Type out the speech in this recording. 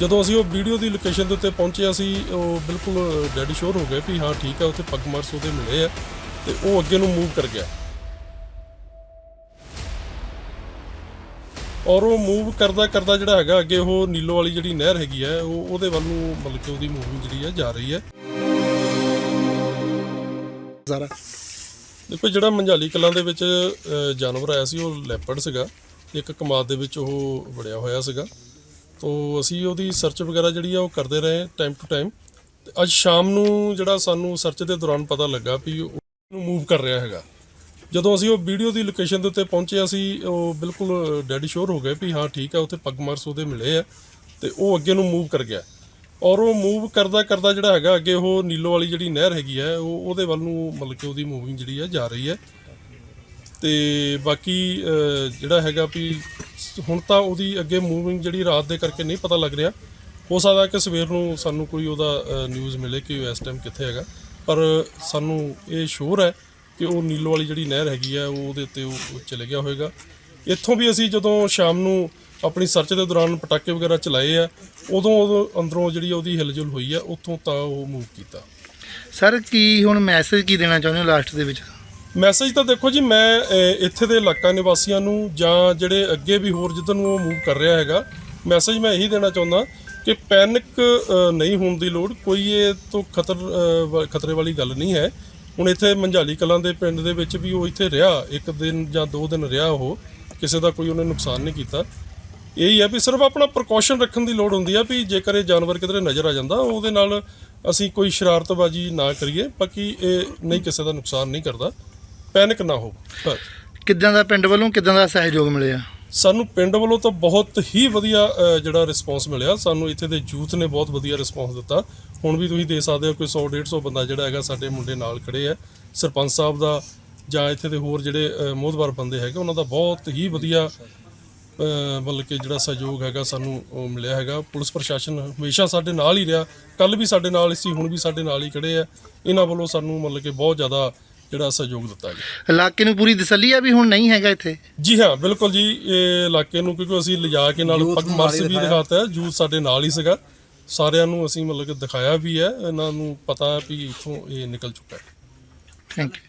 ਜਦੋਂ ਅਸੀਂ ਉਹ ਵੀਡੀਓ ਦੀ ਲੋਕੇਸ਼ਨ ਦੇ ਉੱਤੇ ਪਹੁੰਚੇ ਅਸੀਂ ਉਹ ਬਿਲਕੁਲ ਡੈਡੀ ਸ਼ੋਰ ਹੋ ਗਏ ਵੀ ਹਾਂ ਠੀਕ ਹੈ ਉੱਥੇ ਪੱਗ ਮਾਰਸ ਉਹਦੇ ਮਿਲੇ ਆ ਤੇ ਉਹ ਅੱਗੇ ਨੂੰ ਮੂਵ ਕਰ ਗਿਆ। ਔਰ ਉਹ ਮੂਵ ਕਰਦਾ ਕਰਦਾ ਜਿਹੜਾ ਹੈਗਾ ਅੱਗੇ ਉਹ ਨੀਲੋ ਵਾਲੀ ਜਿਹੜੀ ਨਹਿਰ ਹੈਗੀ ਹੈ ਉਹ ਉਹਦੇ ਵੱਲ ਨੂੰ ਮਤਲਬ ਕਿ ਉਹਦੀ ਮੂਵਿੰਗ ਜਿਹੜੀ ਹੈ ਜਾ ਰਹੀ ਹੈ ਸਾਰਾ। ਦੇਖੋ ਜਿਹੜਾ ਮੰਝਾਲੀ ਕਲਾਂ ਦੇ ਵਿੱਚ ਜਾਨਵਰ ਆਇਆ ਸੀ ਉਹ ਲੈਪਰਡ ਸੀਗਾ। ਇੱਕ ਕਮਾਦ ਦੇ ਵਿੱਚ ਉਹ ਵੜਿਆ ਹੋਇਆ ਸੀਗਾ। ਤੋਂ ਅਸੀਂ ਉਹਦੀ ਸਰਚ ਵਗੈਰਾ ਜਿਹੜੀ ਆ ਉਹ ਕਰਦੇ ਰਹੇ ਟਾਈਮ ਟੂ ਟਾਈਮ ਅੱਜ ਸ਼ਾਮ ਨੂੰ ਜਿਹੜਾ ਸਾਨੂੰ ਸਰਚ ਦੇ ਦੌਰਾਨ ਪਤਾ ਲੱਗਾ ਵੀ ਉਹ ਨੂੰ ਮੂਵ ਕਰ ਰਿਹਾ ਹੈਗਾ। ਜਦੋਂ ਅਸੀਂ ਉਹ ਵੀਡੀਓ ਦੀ ਲੋਕੇਸ਼ਨ ਦੇ ਉੱਤੇ ਪਹੁੰਚੇ, ਅਸੀਂ ਉਹ ਬਿਲਕੁਲ ਡੈਡ ਸ਼ੋਰ ਹੋ ਗਏ ਵੀ ਹਾਂ, ਠੀਕ ਹੈ ਉੱਥੇ ਪੱਗ ਮਾਰਸ ਉਹਦੇ ਮਿਲੇ ਆ ਤੇ ਉਹ ਅੱਗੇ ਨੂੰ ਮੂਵ ਕਰ ਗਿਆ। ਔਰ ਉਹ ਮੂਵ ਕਰਦਾ ਕਰਦਾ ਜਿਹੜਾ ਹੈਗਾ, ਅੱਗੇ ਉਹ ਨੀਲੋ ਵਾਲੀ ਜਿਹੜੀ ਨਹਿਰ ਹੈਗੀ ਹੈ ਉਹ ਉਹਦੇ ਵੱਲ ਨੂੰ ਮਤਲਬ ਕਿ ਉਹਦੀ ਮੂਵਿੰਗ ਜਿਹੜੀ ਹੈ ਜਾ ਰਹੀ ਹੈ ਤੇ ਬਾਕੀ ਜਿਹੜਾ ਹੈਗਾ ਵੀ ਹੁਣ ਤਾਂ ਉਹਦੀ ਅੱਗੇ ਮੂਵਿੰਗ ਜਿਹੜੀ ਰਾਤ ਦੇ ਕਰਕੇ ਨਹੀਂ ਪਤਾ ਲੱਗ ਰਿਹਾ। ਹੋ ਸਕਦਾ ਕਿ ਸਵੇਰ ਨੂੰ ਸਾਨੂੰ ਕੋਈ ਉਹਦਾ ਨਿਊਜ਼ ਮਿਲੇ ਕਿ ਉਹ ਇਸ ਟਾਈਮ ਕਿੱਥੇ ਹੈਗਾ। ਪਰ ਸਾਨੂੰ ਇਹ ਸ਼ੋਰ ਹੈ ਕਿ ਉਹ ਨੀਲੋ ਵਾਲੀ ਜਿਹੜੀ ਨਹਿਰ ਹੈਗੀ ਆ, ਉਹ ਉਹਦੇ ਉੱਤੇ ਉਹ ਉਹ ਚਲੇ ਗਿਆ ਹੋਵੇਗਾ ਇੱਥੋਂ ਵੀ ਅਸੀਂ ਜਦੋਂ ਸ਼ਾਮ ਨੂੰ ਆਪਣੀ ਸਰਚ ਦੇ ਦੌਰਾਨ ਪਟਾਕੇ ਵਗੈਰਾ ਚਲਾਏ ਆ, ਉਦੋਂ ਉਦੋਂ ਅੰਦਰੋਂ ਜਿਹੜੀ ਉਹਦੀ ਹਿਲਜੁਲ ਹੋਈ ਆ, ਉੱਥੋਂ ਤਾਂ ਉਹ ਮੂਵ ਕੀਤਾ। ਸਰ ਕੀ ਹੁਣ ਮੈਸੇਜ ਕੀ ਦੇਣਾ ਚਾਹੁੰਦੇ ਹੋ ਲਾਸਟ ਦੇ ਵਿੱਚ? ਮੈਸੇਜ ਤਾਂ ਦੇਖੋ ਜੀ, ਮੈਂ ਇੱਥੇ ਦੇ ਇਲਾਕਾ ਨਿਵਾਸੀਆਂ ਨੂੰ ਜਾਂ ਜਿਹੜੇ ਅੱਗੇ ਵੀ ਹੋਰ ਜਿੱਧਰ ਨੂੰ ਉਹ ਮੂਵ ਕਰ ਰਿਹਾ ਹੈਗਾ ਮੈਸੇਜ ਮੈਂ ਇਹੀ ਦੇਣਾ ਚਾਹੁੰਦਾ ਕਿ ਪੈਨਿਕ ਨਹੀਂ ਹੋਣ ਦੀ ਲੋੜ। ਕੋਈ ਇਹ ਤੋਂ ਖਤਰ ਖਤਰੇ ਵਾਲੀ ਗੱਲ ਨਹੀਂ ਹੈ। ਹੁਣ ਇੱਥੇ ਮੰਝਾਲੀ ਕਲਾਂ ਦੇ ਪਿੰਡ ਦੇ ਵਿੱਚ ਵੀ ਉਹ ਇੱਥੇ ਰਿਹਾ, ਇੱਕ ਦਿਨ ਜਾਂ ਦੋ ਦਿਨ ਰਿਹਾ ਉਹ, ਕਿਸੇ ਦਾ ਕੋਈ ਉਹਨੇ ਨੁਕਸਾਨ ਨਹੀਂ ਕੀਤਾ। ਇਹ ਹੀ ਹੈ ਵੀ ਸਿਰਫ ਆਪਣਾ ਪ੍ਰੀਕਾਸ਼ਨ ਰੱਖਣ ਦੀ ਲੋੜ ਹੁੰਦੀ ਆ ਵੀ ਜੇਕਰ ਇਹ ਜਾਨਵਰ ਕਿਧਰੇ ਨਜ਼ਰ ਆ ਜਾਂਦਾ, ਉਹਦੇ ਨਾਲ ਅਸੀਂ ਕੋਈ ਸ਼ਰਾਰਤਬਾਜ਼ੀ ਨਾ ਕਰੀਏ, ਬਾਕੀ ਇਹ ਨਹੀਂ ਕਿਸੇ ਦਾ ਨੁਕਸਾਨ ਨਹੀਂ ਕਰਦਾ। ਪੈਨਿਕ ਨਾ ਹੋ ਬਸ। ਕਿੱਦਾਂ ਦਾ ਪਿੰਡ ਵੱਲੋਂ ਕਿੱਦਾਂ ਦਾ ਸਹਿਯੋਗ ਮਿਲਿਆ? ਸਾਨੂੰ ਪਿੰਡ ਵੱਲੋਂ ਤਾਂ ਬਹੁਤ ਹੀ ਵਧੀਆ ਅ, ਜਿਹੜਾ ਰਿਸਪੌਂਸ ਮਿਲਿਆ। ਸਾਨੂੰ ਇੱਥੇ ਦੇ ਯੂਥ ਨੇ ਬਹੁਤ ਵਧੀਆ ਰਿਸਪੌਂਸ ਦਿੱਤਾ। ਹੁਣ ਵੀ ਤੁਸੀਂ ਦੇਖ ਸਕਦੇ ਹੋ ਕੋਈ 100 150 ਬੰਦਾ ਜਿਹੜਾ ਹੈਗਾ ਸਾਡੇ ਮੁੰਡੇ ਨਾਲ ਖੜੇ ਆ। ਸਰਪੰਚ ਸਾਹਿਬ ਦਾ ਜਾਂ ਇੱਥੇ ਦੇ ਹੋਰ ਜਿਹੜੇ ਅ, ਮੋਹਦਵਾਰ ਬੰਦੇ ਹੈਗੇ ਉਹਨਾਂ ਦਾ ਬਹੁਤ ਹੀ ਵਧੀਆ ਅ, ਮਤਲਬ ਕਿ ਜਿਹੜਾ ਸਹਿਯੋਗ ਹੈਗਾ ਸਾਨੂੰ ਉਹ ਮਿਲਿਆ ਹੈਗਾ। ਪੁਲਿਸ ਪ੍ਰਸ਼ਾਸਨ ਹਮੇਸ਼ਾ ਸਾਡੇ ਨਾਲ ਹੀ ਰਿਹਾ। ਕੱਲ ਵੀ ਸਾਡੇ ਨਾਲ ਸੀ ਹੁਣ ਵੀ ਸਾਡੇ ਨਾਲ ਹੀ ਖੜੇ ਆ। ਇਹਨਾਂ ਵੱਲੋਂ ਸਾਨੂੰ ਮਤਲਬ ਕਿ ਬਹੁਤ ਜ਼ਿਆਦਾ ਜਿਹੜਾ ਸਹਿਯੋਗ ਦਿੱਤਾ ਗਿਆ ਇਲਾਕੇ ਨੂੰ ਪੂਰੀ ਤਸੱਲੀ ਆ ਵੀ ਹੁਣ ਨਹੀਂ ਹੈਗਾ ਇੱਥੇ? ਜੀ ਹਾਂ ਬਿਲਕੁਲ ਜੀ ਇਹ ਇਲਾਕੇ ਨੂੰ ਕਿਉਂਕਿ ਅਸੀਂ ਲਿਜਾ ਕੇ ਨਾਲ ਪੱਗ ਮਰਸ ਵੀ ਦਿਖਾਤਾ ਜੂਸ ਸਾਡੇ ਨਾਲ ਹੀ ਸੀਗਾ। ਸਾਰਿਆਂ ਨੂੰ ਅਸੀਂ ਮਤਲਬ ਕਿ ਦਿਖਾਇਆ ਵੀ ਹੈ ਇਹਨਾਂ ਨੂੰ ਪਤਾ ਵੀ ਇੱਥੋਂ ਇਹ ਨਿਕਲ ਚੁੱਕਾ ਹੈ। Thank you